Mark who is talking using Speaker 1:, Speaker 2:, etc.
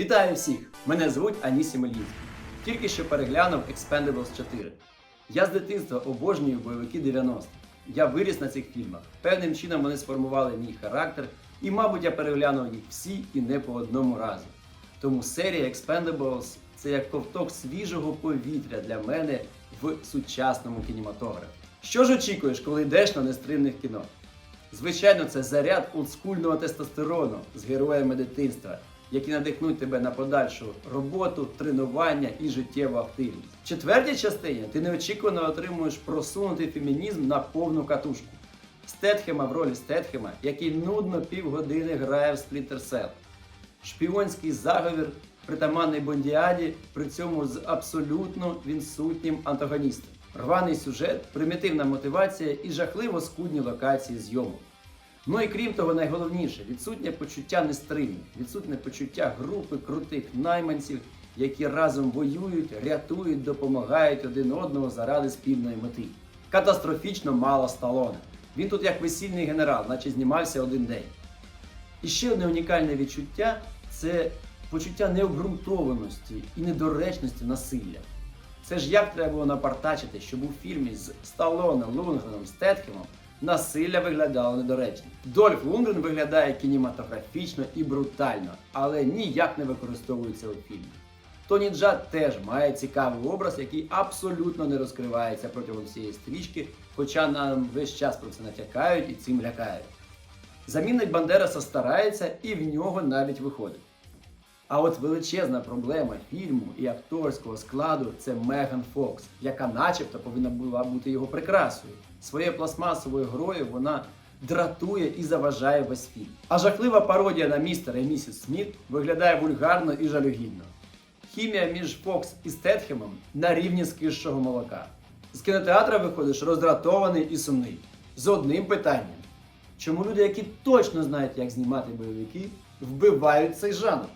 Speaker 1: Вітаю всіх! Мене звуть Анісі Мельїнський. Тільки що переглянув Expendables 4. Я з дитинства обожнюю бойовики 90-х. Я виріс на цих фільмах. Певним чином вони сформували мій характер, і, мабуть, я переглянув їх всі і не по одному разу. Тому серія Expendables це як ковток свіжого повітря для мене в сучасному кінематографі. Що ж очікуєш, коли йдеш на нестримних кіно? Звичайно, це заряд олдскульного тестостерону з героями дитинства, які надихнуть тебе на подальшу роботу, тренування і життєву активність. В четвертій частині ти неочікувано отримуєш просунутий фемінізм на повну катушку. Стетхема в ролі Стетхема, який нудно півгодини грає в Splinter Cell. Шпіонський заговір притаманний Бондіаді, при цьому з абсолютно відсутнім антагоністом. Рваний сюжет, примітивна мотивація і жахливо скудні локації зйомок. Ну і крім того, найголовніше відсутнє почуття нестриму, відсутнє почуття групи крутих найманців, які разом воюють, рятують, допомагають один одному заради спільної мети. Катастрофічно мало сталоне. Він тут як весільний генерал, наче знімався один день. І ще одне унікальне відчуття це почуття необґрунтованості і недоречності насилля. Це ж як треба було напартачити, щоб у фільмі з Сталоне, Лунгреном, Стетхемом насилля виглядало недоречно. Дольф Лунгрен виглядає кінематографічно і брутально, але ніяк не використовується у фільмі. Тоні Джад теж має цікавий образ, який абсолютно не розкривається протягом всієї стрічки, хоча нам весь час про це натякають і цим лякають. Замінник Бандераса старається і в нього навіть виходить. А от величезна проблема фільму і акторського складу це Меган Фокс, яка начебто повинна була бути його прикрасою. Своєю пластмасовою грою вона дратує і заважає весь фільм. А жахлива пародія на містера і місіс Сміт виглядає вульгарно і жалюгідно. Хімія між Фокс і Стетхемом на рівні з кищого молока. З кінотеатра виходиш роздратований і сумний. З одним питанням. Чому люди, які точно знають, як знімати бойовики, вбивають цей жанр?